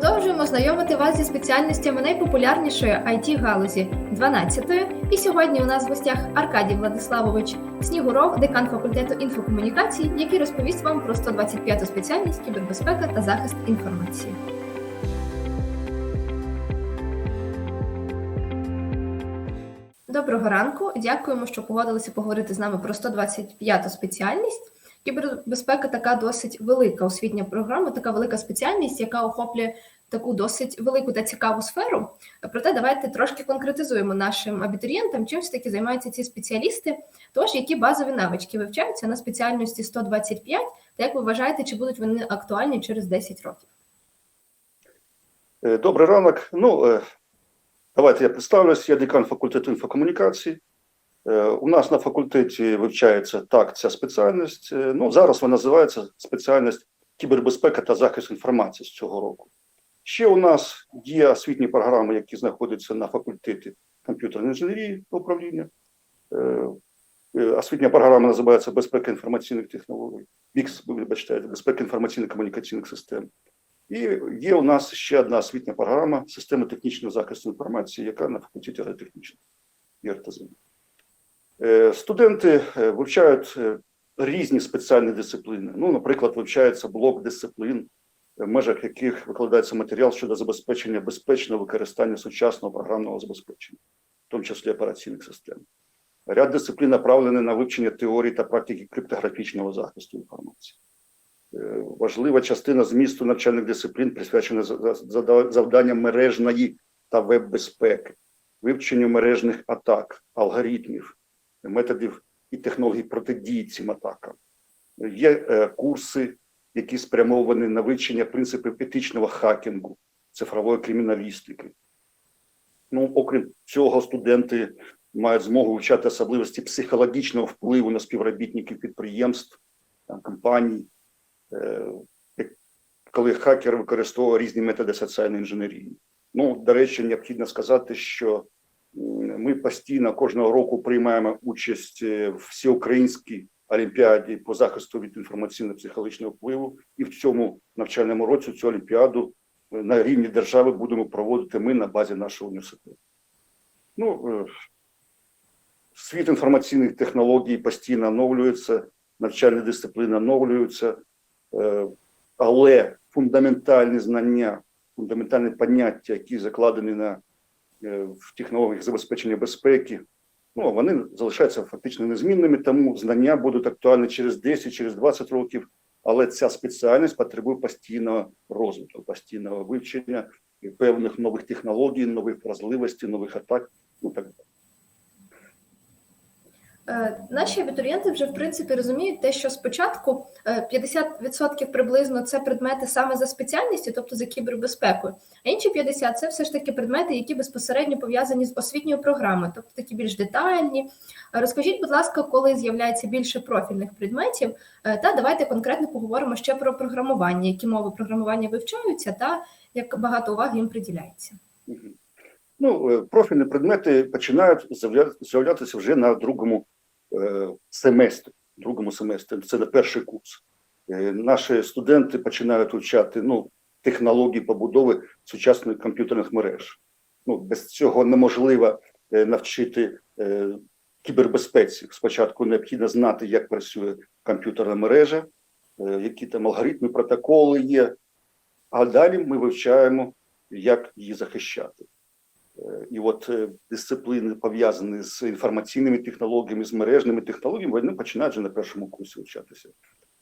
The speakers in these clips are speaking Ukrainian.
Продовжуємо знайомити вас зі спеціальностями найпопулярнішої it галузі 12-ї. І сьогодні у нас в гостях Аркадій Владиславович Снігуров, декан факультету інфокомунікацій, який розповість вам про 125-ту спеціальність кібербезпека та захист інформації. Доброго ранку. Дякуємо, що погодилися поговорити з нами про 125-ту спеціальність. Кібербезпека така досить велика освітня програма, така велика спеціальність, яка охоплює таку досить велику та цікаву сферу. Проте давайте трошки конкретизуємо нашим абітурієнтам, чим ж таки займаються ці спеціалісти. Тож, які базові навички вивчаються на спеціальності 125, та як ви вважаєте, чи будуть вони актуальні через 10 років? Е, Добрий ранок. Ну, е, давайте я представлюсь. Я декан факультету інфокомунікацій. Е, У нас на факультеті вивчається так ця спеціальність. Е, Ну, зараз вона називається спеціальність кібербезпека та захист інформації з цього року. Ще у нас є освітні програми, які знаходяться на факультеті комп'ютерної інженерії управління. Е, Освітня програма називається Безпека інформаційних технологій. БІКС, вибачте, безпека інформаційно-комунікаційних систем. І є у нас ще одна освітня програма системи технічного захисту інформації, яка на факультеті агротехнічного ІРТЗ. Е, Студенти е, вивчають е, різні спеціальні дисципліни. Ну, наприклад, вивчається блок дисциплін, в межах яких викладається матеріал щодо забезпечення безпечного використання сучасного програмного забезпечення, в тому числі операційних систем. Ряд дисциплін направлений на вивчення теорії та практики криптографічного захисту інформації. Е, Важлива частина змісту навчальних дисциплін присвячена за- за- завданням мережної та веб-безпеки, вивченню мережних атак, алгоритмів, методів і технологій протидії цим атакам. Є е, курси, які спрямовані на вивчення принципів етичного хакінгу, цифрової криміналістики. Ну, окрім цього, студенти мають змогу вивчати особливості психологічного впливу на співробітників підприємств, компаній, е, коли хакер використовує різні методи соціальної інженерії. Ну, до речі, необхідно сказати, що ми постійно кожного року приймаємо участь е, в всеукраїнській олімпіаді по захисту від інформаційно-психологічного впливу, і в цьому навчальному році цю олімпіаду е, на рівні держави будемо проводити ми на базі нашого університету. Ну, е, світ інформаційних технологій постійно оновлюється, навчальні дисципліни оновлюються, але фундаментальні знання, фундаментальні поняття, які закладені на в технологіях забезпечення безпеки, ну вони залишаються фактично незмінними, тому знання будуть актуальні через 10, через 20 років. Але ця спеціальність потребує постійного розвитку, постійного вивчення і певних нових технологій, нових вразливостей, нових атак. Ну так. Е, Наші абітурієнти вже в принципі розуміють те, що спочатку е, 50% приблизно це предмети саме за спеціальністю, тобто за кібербезпекою, а інші 50% це все ж таки предмети, які безпосередньо пов'язані з освітньою програмою, тобто такі більш детальні. Е, Розкажіть, будь ласка, коли з'являється більше профільних предметів, Е, та давайте конкретно поговоримо ще про програмування, які мови програмування вивчаються, та як багато уваги їм приділяється. Ну, е, профільні предмети починають з'явля- з'являтися вже на другому е, семестрі. Другому семестрі. Це на перший курс. Е, Наші студенти починають вивчати ну, технології побудови сучасних комп'ютерних мереж. Ну, без цього неможливо е, навчити е, кібербезпеці. Спочатку необхідно знати, як працює комп'ютерна мережа, е, які там алгоритми, протоколи є. А далі ми вивчаємо, як її захищати. І от е, дисципліни, пов'язані з інформаційними технологіями, з мережними технологіями, вони починають вже на першому курсі вивчатися.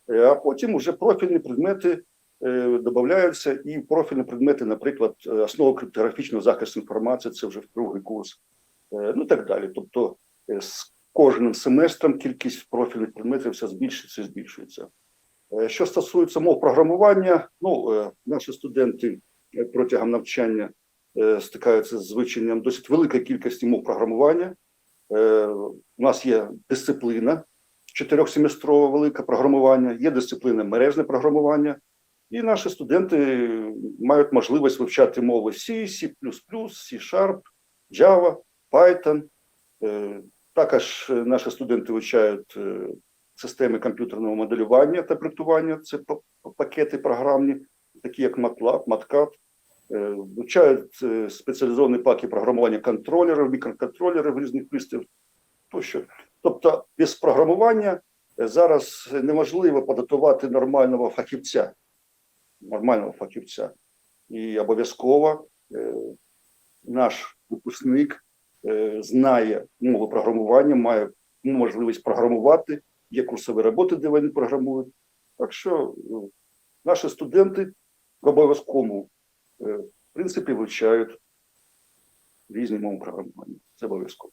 Е, А потім вже профільні предмети е, додаються, і профільні предмети, наприклад, основа криптографічного захисту інформації, це вже в другий курс, ну так далі. Тобто з кожним семестром кількість профільних предметів все збільшується і збільшується. Що стосується мов програмування, ну наші студенти протягом навчання стикаються з вивченням досить великої кількості мов програмування. Е, У нас є дисципліна чотирьохсеместрова велика програмування, є дисципліна мережне програмування, і наші студенти мають можливість вивчати мови C, C++, C-Sharp, Java, Python. Е, Також е, наші студенти вивчають е, системи комп'ютерного моделювання та проектування, це пакети програмні, такі як MATLAB, MATCAD. Е, вивчають е, спеціалізовані паки програмування контролерів, мікроконтролерів різних пристроїв тощо. Тобто, без програмування е, зараз неможливо подготувати нормального фахівця, нормального фахівця. І обов'язково наш випускник знає мову програмування, має можливість програмувати, є курсові роботи, де вони програмують. Так що наші студенти в обов'язковому в принципі вивчають різні мови програмування. Це обов'язково.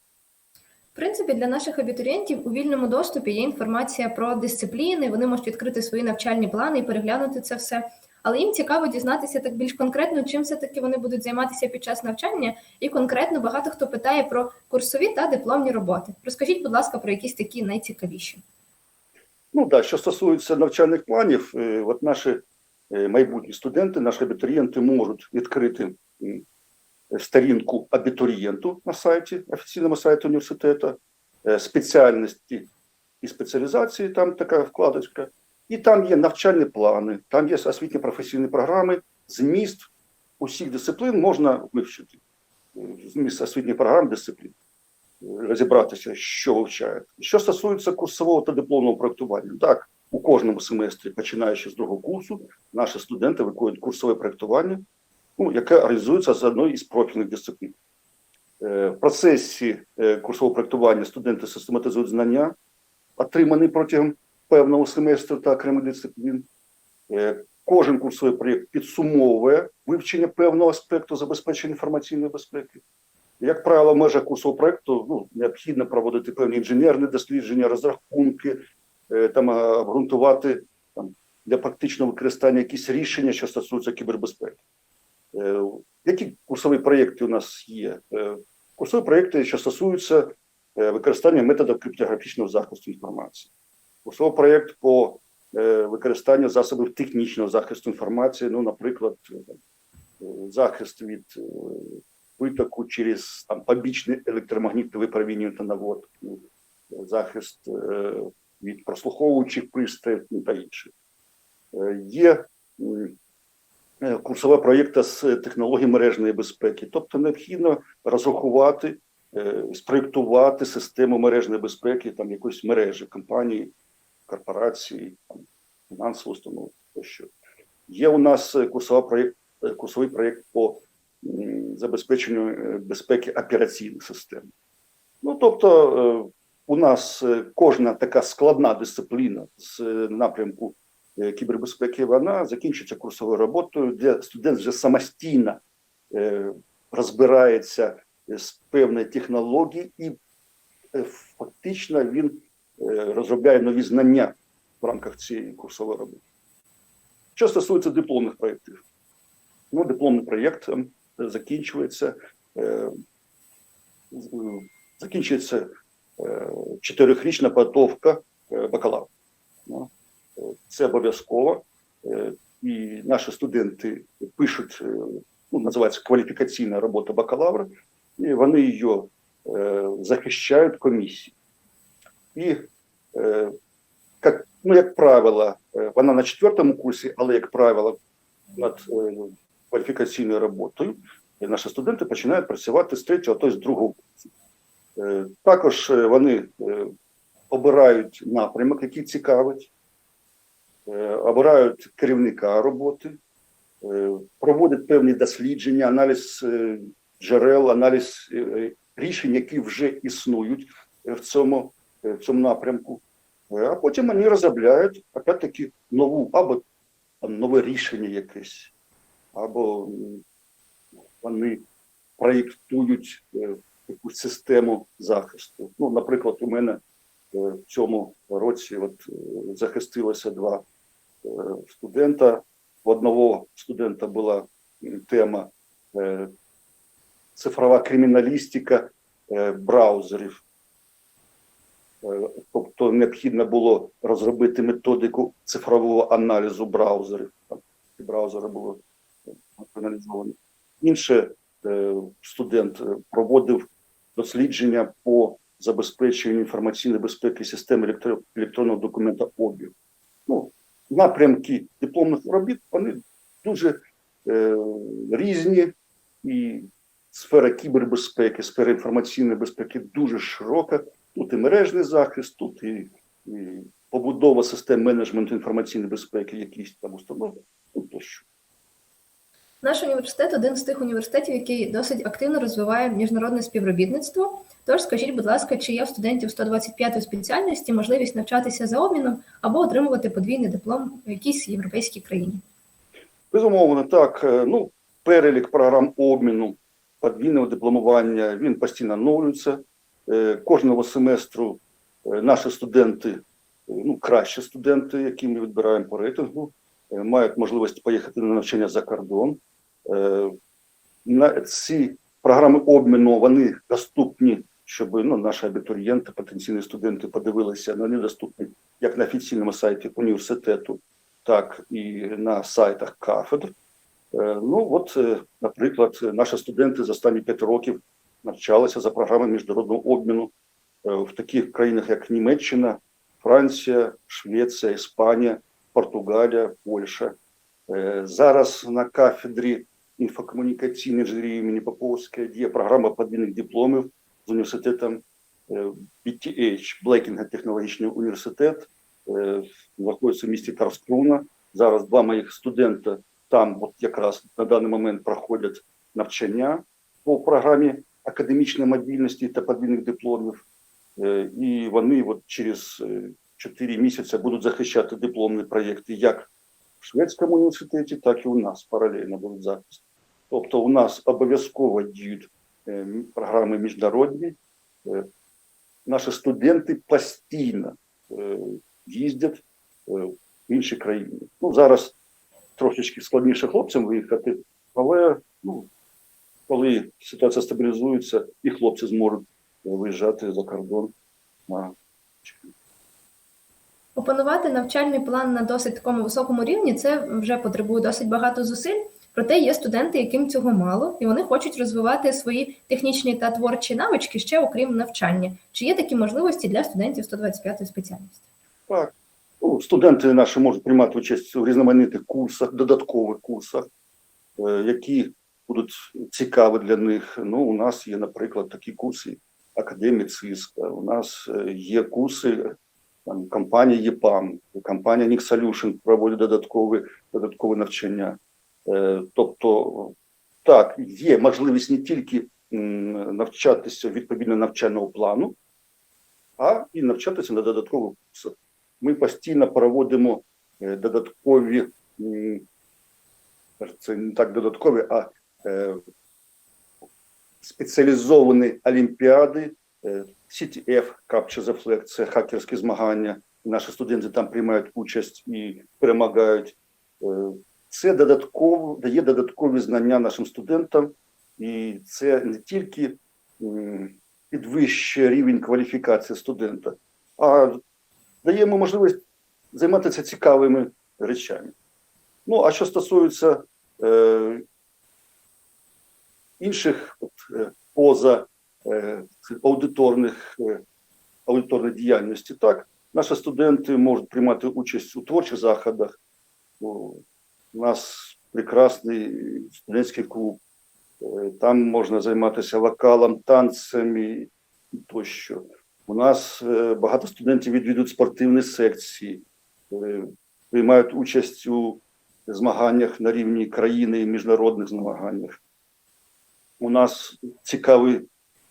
В принципі, для наших абітурієнтів у вільному доступі є інформація про дисципліни, вони можуть відкрити свої навчальні плани і переглянути це все. Але їм цікаво дізнатися так більш конкретно, чим все-таки вони будуть займатися під час навчання, і конкретно багато хто питає про курсові та дипломні роботи. Розкажіть, будь ласка, про якісь такі найцікавіші. Ну так, що стосується навчальних планів, е, от наші е, майбутні студенти, наші абітурієнти можуть відкрити сторінку абітурієнту на сайті, офіційному сайті університету, е, спеціальності і спеціалізації, там така вкладочка. І там є навчальні плани, там є освітні професійні програми, зміст усіх дисциплін можна вивчити. Е, Зміст освітніх програм дисциплін розібратися, що вивчають. Що стосується курсового та дипломного проєктування, так, у кожному семестрі, починаючи з другого курсу, наші студенти виконують курсове проєктування, ну, яке реалізується з одної із профільних дисциплін. Е, В процесі е, курсового проєктування студенти систематизують знання, отримані протягом певного семестру та окремих дисциплін. Е, Кожен курсовий проєкт підсумовує вивчення певного аспекту забезпечення інформаційної безпеки. Як правило, в межах курсового проєкту ну, необхідно проводити певні інженерні дослідження, розрахунки, там е, обґрунтувати там, для практичного використання якісь рішення, що стосуються кібербезпеки. Е, Які курсові проєкти у нас є? Е, Курсові проєкти, що стосуються е, використання методів криптографічного захисту інформації. Курсовий проєкт по е, використанню засобів технічного захисту інформації, ну, наприклад, е, е, захист від е, витоку через там, побічне електромагнітне випромінювання наводку, захист е, від прослуховуючих пристроїв та інше. Е, Є е, курсове проєкт з технологій мережної безпеки, тобто необхідно розрахувати, е, спроєктувати систему мережної безпеки там якоїсь мережі, компанії, корпорації, там, фінансової установи тощо. Є у нас курсовий проєкт, курсовий проєкт по забезпеченню безпеки операційних систем. Ну, тобто, у нас е, кожна така складна дисципліна з е, напрямку е, кібербезпеки, вона закінчується курсовою роботою, де студент вже самостійно розбирається з певної технології і фактично він розробляє нові знання в рамках цієї курсової роботи. Що стосується дипломних проєктів, ну, дипломний проєкт закінчується, закінчується чотирьохрічна підготовка е, бакалавра. Ну, Це обов'язково. Е, І наші студенти пишуть, е, ну, називається кваліфікаційна робота бакалавра, і вони її захищають комісії. І, як, ну, як правило, вона на четвертому курсі, але, як правило, над кваліфікаційною роботою наші студенти починають працювати з третього, то й з другого курсу. Е, Також е, вони е, обирають напрямок, який цікавить, обирають керівника роботи, проводять певні дослідження, аналіз джерел, аналіз рішень, які вже існують в цьому, в цьому напрямку. А потім вони розробляють опять-таки нову або нове рішення якесь, або вони проєктують якусь систему захисту. Ну, наприклад, у мене е, в цьому році от, е, захистилося два е, студента. У одного студента була тема цифрова криміналістика браузерів. Тобто необхідно було розробити методику цифрового аналізу браузерів. Там браузери були аналізовані. Інший е, студент е, проводив дослідження по забезпеченню інформаційної безпеки системи електро- електронного документа обігу. Ну, напрямки дипломних робіт вони дуже е, різні, і сфера кібербезпеки, сфера інформаційної безпеки дуже широка. Тут і мережний захист, тут і, і побудова систем менеджменту інформаційної безпеки, якісь там установи, ну тощо. Наш університет один з тих університетів, який досить активно розвиває міжнародне співробітництво. Тож скажіть, будь ласка, чи є в студентів 125 спеціальності можливість навчатися за обміном або отримувати подвійний диплом в якійсь європейській країні? Безумовно, так. Е, Ну, перелік програм обміну, подвійного дипломування, він постійно оновлюється. Е, Кожного семестру е, наші студенти, ну, кращі студенти, які ми відбираємо по рейтингу, мають можливість поїхати на навчання за кордон. Е, На ці програми обміну вони доступні, щоб ну, наші абітурієнти, потенційні студенти подивилися. Вони доступні як на офіційному сайті університету, так і на сайтах кафедр. Е, Ну, от, е, наприклад, наші студенти за останні п'ять років навчалися за програмою міжнародного обміну в таких країнах, як Німеччина, Франція, Швеція, Іспанія, Португалія, Польща. Зараз на кафедрі інфокомунікаційної інженерії імені Поповської діє програма подвійних дипломів з університетом е, BTH, Блекінга технологічний університет, е, знаходиться в місті Карскруна. Зараз два моїх студента там от якраз на даний момент проходять навчання по програмі академічної мобільності та подвійних дипломів. Е, І вони от через 4 місяці будуть захищати дипломні проєкти як шведському університеті, так і у нас паралельно будуть захист. Тобто у нас обов'язково діють е, програми міжнародні. Е, Наші студенти постійно е, їздять в інші країни. Ну, зараз трошечки складніше хлопцям виїхати, але ну, коли ситуація стабілізується, і хлопці зможуть виїжджати за кордон на Опанувати навчальний план на досить такому високому рівні це вже потребує досить багато зусиль. Проте є студенти, яким цього мало, і вони хочуть розвивати свої технічні та творчі навички ще окрім навчання. Чи є такі можливості для студентів 125 спеціальності? Так. Ну, студенти наші можуть приймати участь у різноманітних курсах, додаткових курсах, е, які будуть цікаві для них. Ну, у нас є, наприклад, такі курси Академії ЦИСКа, у нас е, є курси там, компанії ЄПАМ, компанія Nix Solution проводить додаткові, додаткове навчання. Е, Тобто, так, є можливість не тільки навчатися відповідно навчального плану, а і навчатися на додаткових курсах ми постійно проводимо е, додаткові, це не так додаткові, а е, спеціалізовані олімпіади, е, CTF, Capture the Flag, це хакерські змагання. Наші студенти там приймають участь і перемагають. Е, Це додатково дає додаткові знання нашим студентам, і це не тільки підвищує рівень кваліфікації студента, а даємо можливість займатися цікавими речами. Ну, а що стосується е, інших от, е, поза аудиторних е, аудиторної діяльності, так, наші студенти можуть приймати участь у творчих заходах. У нас прекрасний студентський клуб, е, там можна займатися вокалом, танцями тощо. У нас е, багато студентів відвідують спортивні секції, е, приймають участь у змаганнях на рівні країни і міжнародних змаганнях. У нас цікавий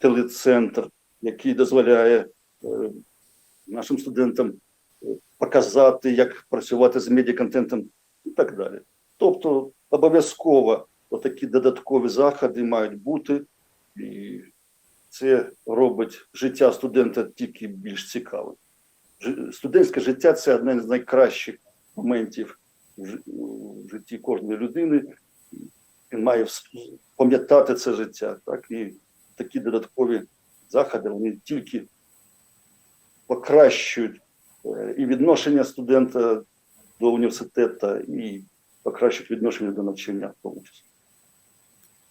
телецентр, який дозволяє е, нашим студентам е, показати, як працювати з медіаконтентом і так далі. Тобто, обов'язково такі додаткові заходи мають бути, і це робить життя студента тільки більш цікавим. Студентське життя це одне з найкращих моментів в житті кожної людини. Він має пам'ятати це життя. Так? І такі додаткові заходи вони тільки покращують е, і відношення студента до університету, і покращують відношення до навчання в тому числі.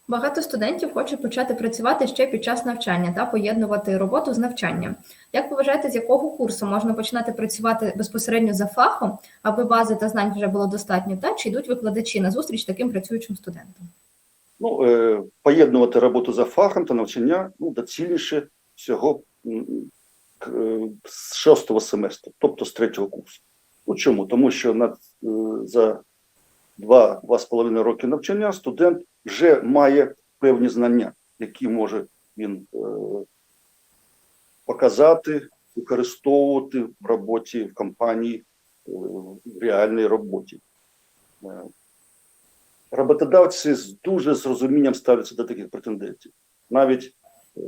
Багато студентів хочуть почати працювати ще під час навчання та поєднувати роботу з навчанням. Як ви вважаєте, з якого курсу можна починати працювати безпосередньо за фахом, аби бази та знань вже було достатньо, та чи йдуть викладачі на зустріч таким працюючим студентам? Ну, е, поєднувати роботу за фахом та навчання ну, доцільніше всього е, з шостого семестру, тобто з третього курсу. Ну, чому? Тому що на, е, за два-два з половиною роки навчання студент вже має певні знання, які може він показати, використовувати в роботі в компанії, в реальній роботі. Роботодавці з дуже з розумінням ставляться до таких претендентів. Навіть е,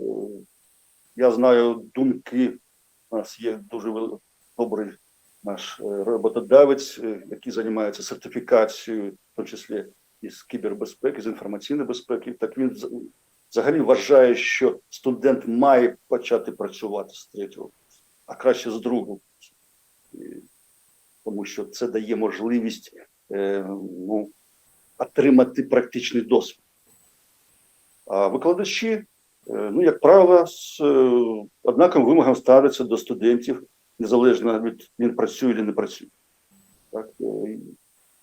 я знаю думки, у нас є дуже добрий наш е, роботодавець, е, який займається сертифікацією, в тому числі із кібербезпеки, з інформаційної безпеки. Так він взагалі вважає, що студент має почати працювати з третього а краще з другого. Тому що це дає можливість ну, отримати практичний досвід. А викладачі, е, ну, як правило, з е, однаковим вимогам ставляться до студентів, незалежно від він працює чи не працює. Так, е,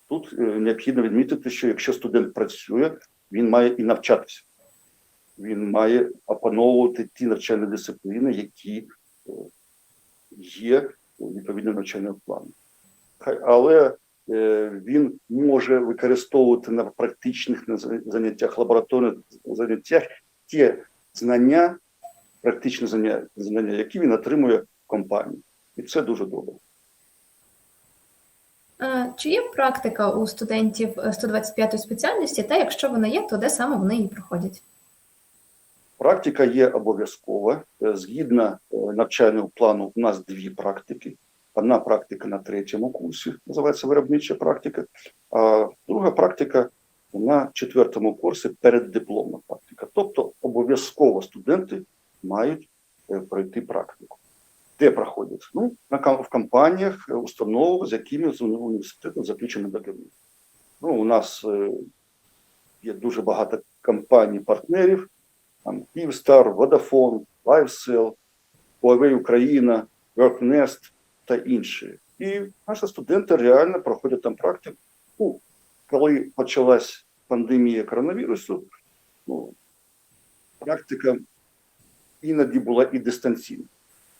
тут необхідно відмітити, що якщо студент працює, він має і навчатися. Він має опановувати ті навчальні дисципліни, які є відповідно навчального плану. Але він може використовувати на практичних на заняттях, лабораторних заняттях ті знання, практичні знання, які він отримує в компанії. І це дуже добре. Е, Чи є практика у студентів е, 125 спеціальності, та якщо вона є, то де саме вони її проходять? Практика є обов'язкова. Е, Згідно е, навчального плану, у нас дві практики. Одна практика на третьому курсі, називається виробнича практика, а друга практика на четвертому курсі переддипломна практика. Тобто обов'язково студенти мають е, пройти практику. Де проходять? Ну, в компаніях, е, установах, з якими з університетом заключено договір. Ну, у нас е, є дуже багато компаній-партнерів, там Київстар, Vodafone, LiveSell, Huawei Україна, WorkNest та інші. І наші студенти реально проходять там практику. Ну, коли почалась пандемія коронавірусу, ну, практика іноді була і дистанційна.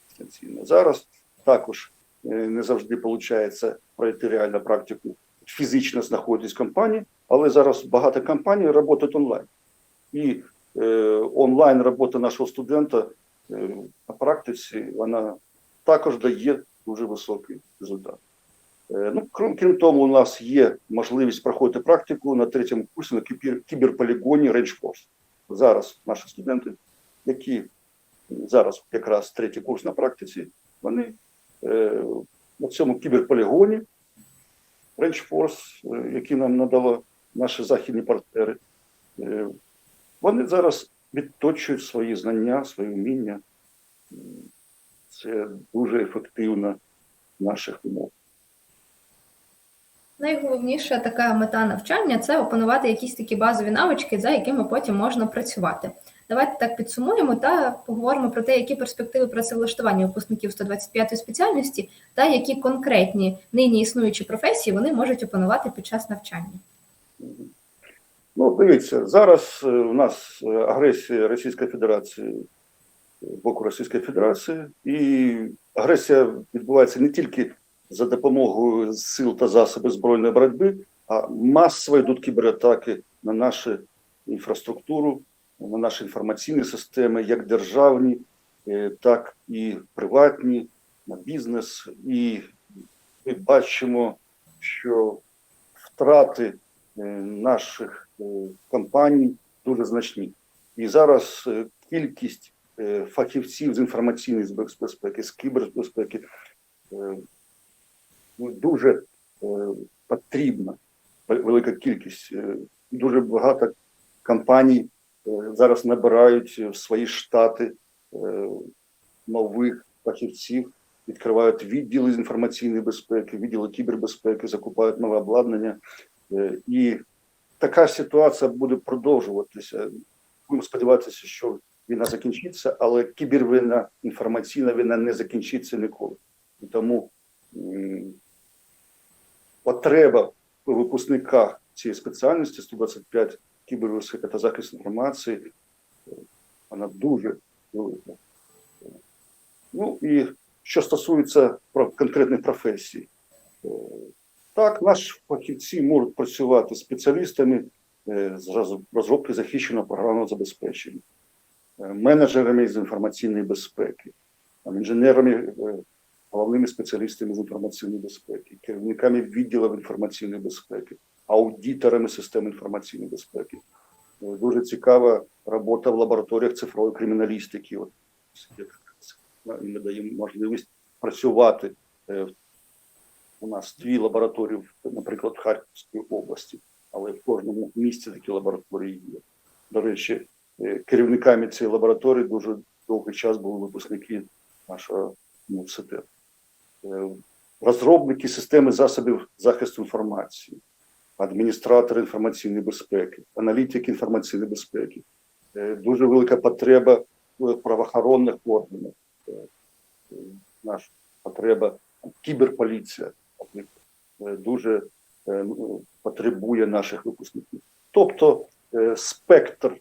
дистанційна. Зараз також е, не завжди виходить пройти реальну практику фізично знаходитись в компанії, але зараз багато компаній працюють онлайн. І е, онлайн робота нашого студента е, на практиці вона також дає дуже високий результат. Е, ну, крім, крім того, у нас є можливість проходити практику на третьому курсі на кібер, кіберполігоні RangeForce. Зараз наші студенти, які зараз якраз третій курс на практиці, вони е, на цьому кіберполігоні RangeForce, е, який нам надали наші західні партнери, е, вони зараз відточують свої знання, свої вміння. Це дуже ефективно в наших умовах. Найголовніша така мета навчання це опанувати якісь такі базові навички, за якими потім можна працювати. Давайте так підсумуємо та поговоримо про те, які перспективи працевлаштування випускників 125 спеціальності та які конкретні нині існуючі професії вони можуть опанувати під час навчання. Ну, дивіться, зараз е, у нас е, агресія Російської Федерації боку Російської Федерації, і агресія відбувається не тільки за допомогою сил та засобів збройної боротьби, а масово йдуть кібератаки на нашу інфраструктуру, на наші інформаційні системи, як державні, е, так і приватні, на бізнес. І ми бачимо, що втрати е, наших е, компаній дуже значні. І зараз кількість фахівців з інформаційної безпеки, з кібербезпеки е, ну, дуже е, потрібна велика кількість. Е, Дуже багато компаній е, зараз набирають в свої штати е, нових фахівців, відкривають відділи з інформаційної безпеки, відділи кібербезпеки, закупають нове обладнання. Е, І така ситуація буде продовжуватися. Будемо сподіватися, що війна закінчиться, але кібервійна, інформаційна війна не закінчиться ніколи. І тому потреба у випускниках цієї спеціальності 125 кібербезпека та захист інформації, вона дуже велика. Ну і що стосується конкретних професій, так, наші фахівці можуть працювати спеціалістами е, з розробки захищеного програмного забезпечення, менеджерами з інформаційної безпеки, інженерами, е, головними спеціалістами з інформаційної безпеки, керівниками відділів інформаційної безпеки, аудиторами систем інформаційної безпеки. Е, Дуже цікава робота в лабораторіях цифрової криміналістики. От, ми даємо можливість працювати е, у нас дві лабораторії, наприклад, в Харківській області, але в кожному місті такі лабораторії є. До речі, керівниками цієї лабораторії дуже довгий час були випускники нашого університету. Е, Розробники системи засобів захисту інформації, адміністратори інформаційної безпеки, аналітики інформаційної безпеки. Е, Дуже велика потреба в правоохоронних органах. Е, е, Наша потреба кіберполіція е, дуже е, потребує наших випускників. Тобто е, спектр е,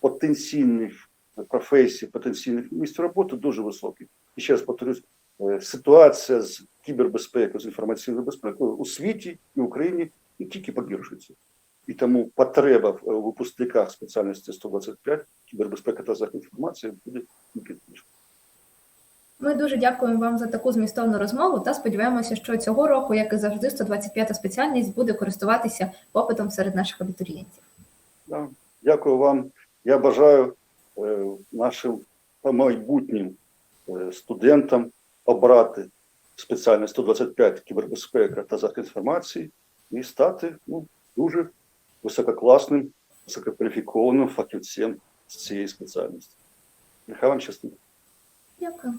потенційних професій, потенційних місць роботи дуже високий. І ще раз повторюсь, е, ситуація з кібербезпекою, з інформаційною безпекою у світі і в Україні не тільки погіршується. І тому потреба в е, випускниках спеціальності 125 кібербезпека та захист інформації буде тільки. Ми дуже дякуємо вам за таку змістовну розмову та сподіваємося, що цього року, як і завжди, 125 спеціальність буде користуватися попитом серед наших абітурієнтів. Да. Дякую вам. Я бажаю е, нашим майбутнім е, студентам обрати спеціальність 125 кібербезпека та захист інформації і стати ну, дуже висококласним, висококваліфікованим фахівцем з цієї спеціальності. Нехай вам щастить. Дякую.